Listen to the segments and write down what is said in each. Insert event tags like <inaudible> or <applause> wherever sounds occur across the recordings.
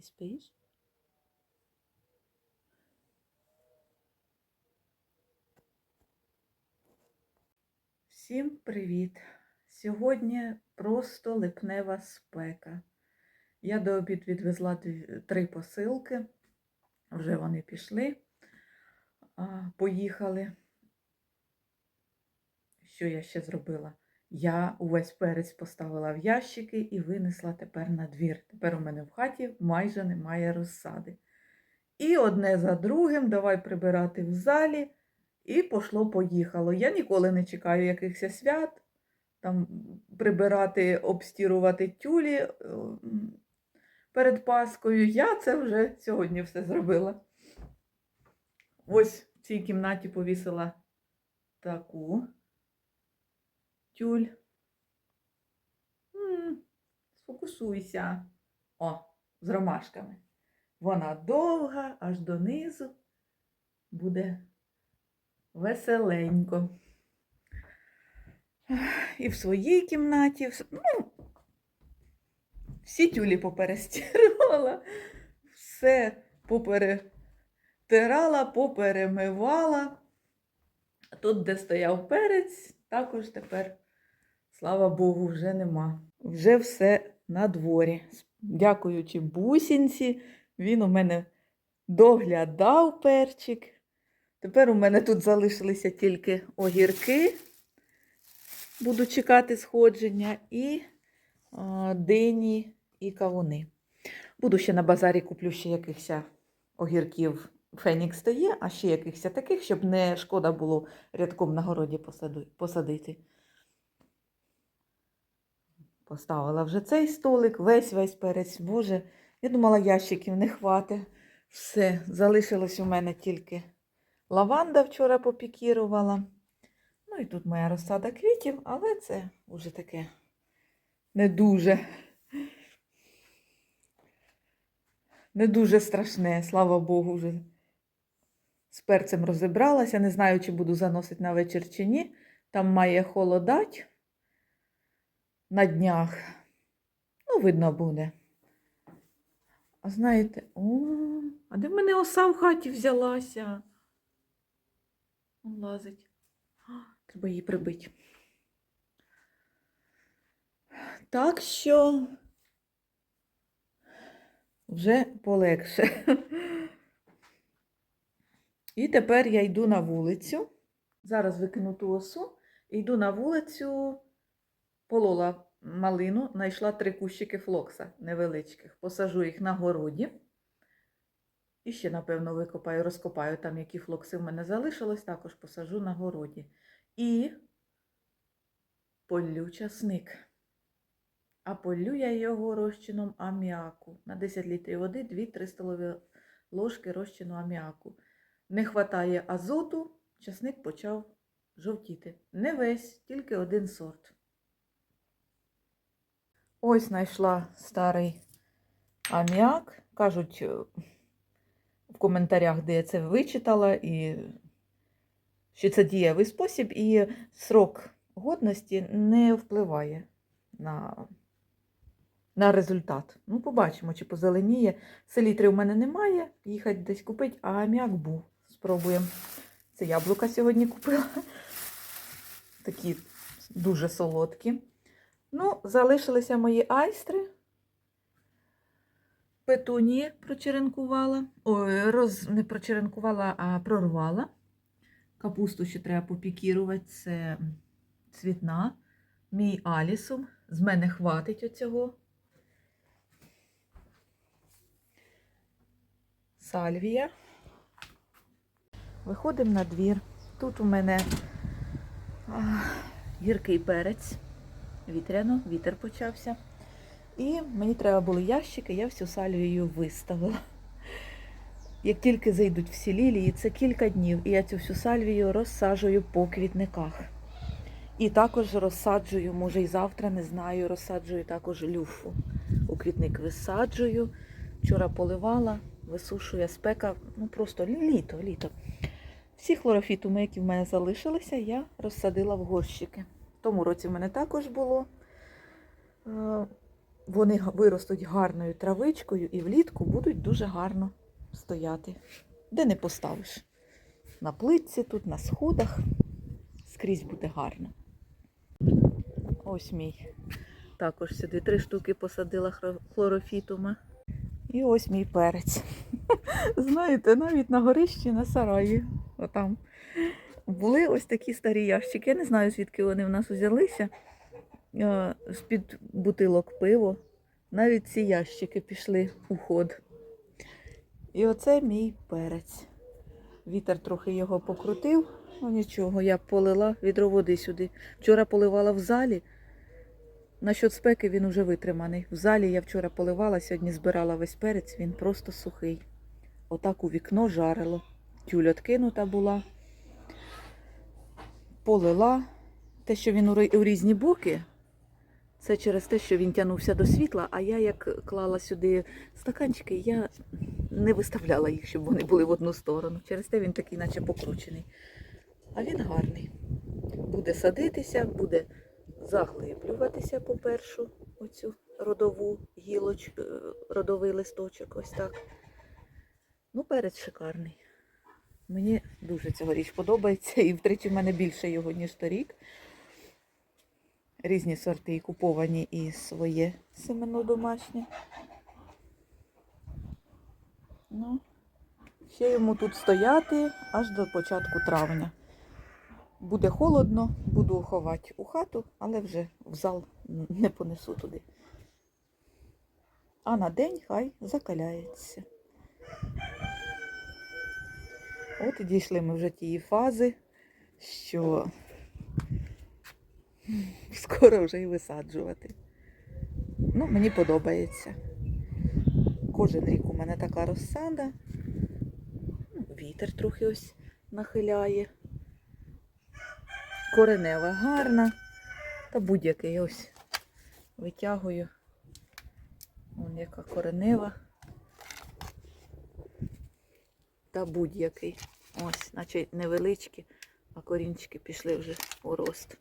Спиш? Всім привіт! Сьогодні просто липнева спека. Я до обід відвезла три посилки. Вже вони пішли, поїхали. Що я ще зробила? Я увесь перець поставила в ящики і винесла тепер на двір. Тепер у мене в хаті майже немає розсади. І одне за другим давай прибирати в залі. І пошло-поїхало. Я ніколи не чекаю якихось свят, там прибирати, обстірувати тюлі е, перед Паскою. Я це вже сьогодні все зробила. Ось в цій кімнаті повісила таку тюль. М, Сфокусуйся. О, з ромашками. Вона довга, аж донизу буде веселенько. І в своїй кімнаті, в- ну, всі тюлі поперестірувала, все поперетирала, поперемивала. Тут, де стояв перець, також тепер, слава Богу, вже нема. Вже все на дворі. Дякуючи бусінці, він у мене доглядав перчик. Тепер у мене тут залишилися тільки огірки. Буду чекати сходження, і а, дині, і кавуни. Буду ще на базарі куплю ще якихось огірків. Фенікс то є, а ще якихось таких, щоб не шкода було рядком на городі посадити. Поставила вже цей столик, весь весь перець. Боже, я думала, ящиків не хватить. Все, залишилось у мене тільки лаванда вчора попікірувала. Ну і тут моя розсада квітів, але це вже таке не дуже. Не дуже страшне, слава Богу, вже з перцем розібралася. Не знаю, чи буду заносити на вечір чи ні. Там має холодать на днях. Ну, видно буде. А знаєте, о, а де в мене оса в хаті взялася? Он лазить. Треба її прибити. Так що вже полегше. І тепер я йду на вулицю. Зараз викину ту осу. Йду на вулицю, полола малину, знайшла три кущики флокса невеличких. Посажу їх на городі. І ще, напевно, викопаю, розкопаю там, які флокси в мене залишилось, також посажу на городі. І полю часник. А полю я його розчином аміаку. На 10 літрів води 2-3 столові ложки розчину аміаку. Не хватає азоту, часник почав жовтіти. Не весь, тільки один сорт. Ось знайшла старий аміак. Кажуть, е, в коментарях, де я це вичитала, і що це дієвий спосіб, і срок годності не впливає на, на результат. Ну, побачимо, чи позеленіє. Селітри у мене немає, їхати десь купити, а аміак був. Спробуємо. Це яблука сьогодні купила. Такі дуже солодкі. Ну, залишилися мої айстри. Петунії прочеренкувала. Ой, роз... не прочеренкувала, а прорвала. Капусту ще треба попікірувати. Це цвітна. Мій алісом. З мене хватить оцього. Сальвія. Виходимо на двір. Тут у мене а, гіркий перець. Вітряно, вітер почався. І мені треба були ящики, я всю сальвію виставила. Як тільки зайдуть всі лілії, це кілька днів, і я цю всю сальвію розсаджую по квітниках. І також розсаджую, може і завтра, не знаю, розсаджую також люфу. У квітник висаджую. Вчора поливала, висушує спека, ну просто літо, літо. Всі хлорофітуми, які в мене залишилися, я розсадила в горщики. Тому році в мене також було. Е, вони виростуть гарною травичкою і влітку будуть дуже гарно стояти. Де не поставиш. На плитці, тут, на сходах. Скрізь буде гарно. Ось мій. Також сюди три штуки посадила хлорофітума. І ось мій перець. <laughs> Знаєте, навіть на горищі на сараї. Отам. Були ось такі старі ящики. Я не знаю, звідки вони в нас узялися. Е, З-під бутилок пиво. Навіть ці ящики пішли у ход. І оце мій перець. Вітер трохи його покрутив. Ну нічого, я полила відро води сюди. Вчора поливала в залі. Насчет спеки він уже витриманий. В залі я вчора поливала, сьогодні збирала весь перець, він просто сухий. Отак у вікно жарило. Тюль откинута була. Полила. Те, що він у різні боки, це через те, що він тягнувся до світла, а я як клала сюди стаканчики, я не виставляла їх, щоб вони були в одну сторону. Через те він такий, наче покручений. А він гарний. Буде садитися, буде заглиблюватися по першу оцю родову гілоч, е, родовий листочок, ось так. Ну, перець шикарний. Мені дуже цьогоріч подобається і втричі в мене більше його, ніж торік. Різні сорти і куповані, і своє семено домашнє. Ну, ще йому тут стояти аж до початку травня. Буде холодно, буду ховати у хату, але вже в зал не понесу туди. А на день хай закаляється. От і дійшли ми вже тієї фази, що скоро вже і висаджувати. Ну, мені подобається. Кожен рік у мене така розсада. Вітер трохи ось нахиляє. Коренева гарна. Та будь-який ось витягую. Вон яка коренева. Та будь-який. Ось, наче невеличкі, а корінчики пішли вже у рост.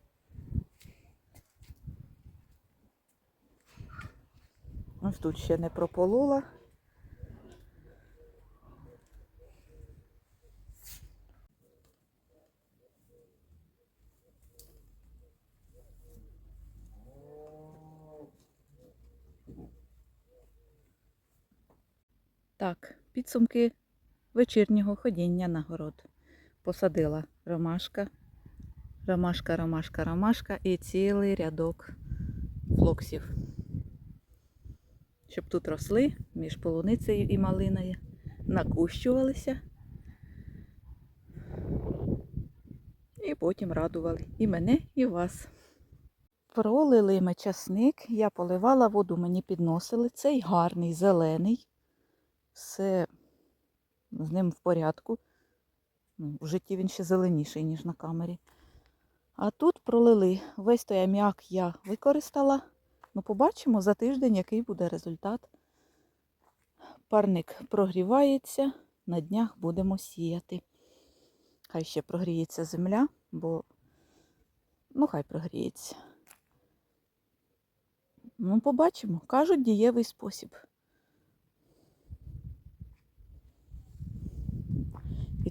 Ось тут ще не прополола. Так, підсумки вечірнього ходіння на город. Посадила ромашка, ромашка, ромашка, ромашка і цілий рядок флоксів. Щоб тут росли між полуницею і малиною, накущувалися. І потім радували і мене, і вас. Пролили ми часник, я поливала воду, мені підносили. Цей гарний, зелений. Все з ним в порядку. Ну, В житті він ще зеленіший, ніж на камері. А тут пролили. Весь той аміак я використала. Ну, побачимо за тиждень, який буде результат. Парник прогрівається, на днях будемо сіяти. Хай ще прогріється земля, бо ну хай прогріється. Ну, побачимо. Кажуть, дієвий спосіб.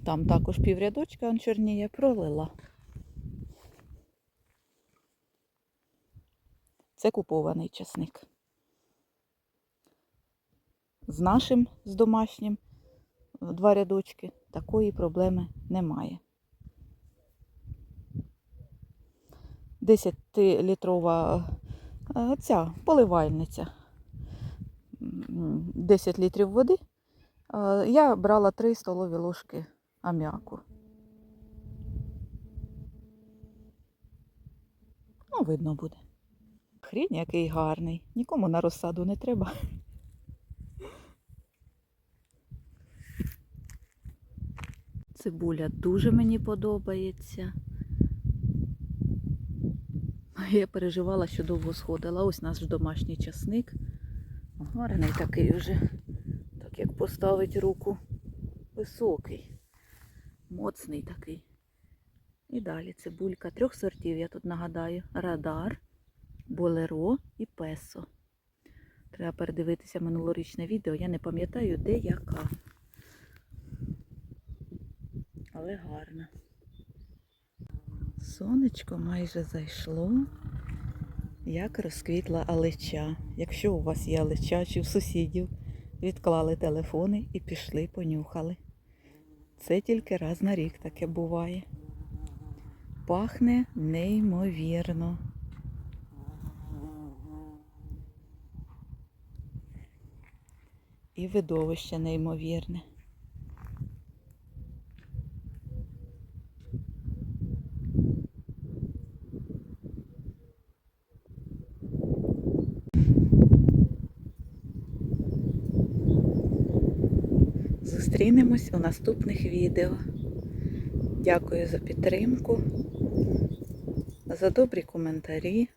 Там також піврядочка он чорніє пролила. Це купований часник. З нашим, з домашнім, два рядочки, такої проблеми немає. 10-літрова е, ця поливальниця. 10 літрів води. Е, Я брала 3 столові ложки аміаку. Ну, видно буде. Хрінь який гарний. Нікому на розсаду не треба. Цибуля дуже мені подобається. Я переживала, що довго сходила. Ось наш домашній часник. Гарний такий уже. Так як поставить руку. Високий, моцний такий. І далі цибулька трьох сортів, я тут нагадаю. Радар, болеро і песо. Треба передивитися минулорічне відео. Я не пам'ятаю, де яка. Але гарна. Сонечко майже зайшло. Як розквітла алеча. Якщо у вас є алеча чи у сусідів, відклали телефони і пішли, понюхали. Це тільки раз на рік таке буває. Пахне неймовірно. І видовище неймовірне. Зустрінемось у наступних відео. Дякую за підтримку, за добрі коментарі,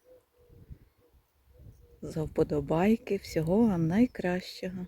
за вподобайки. Всього вам найкращого.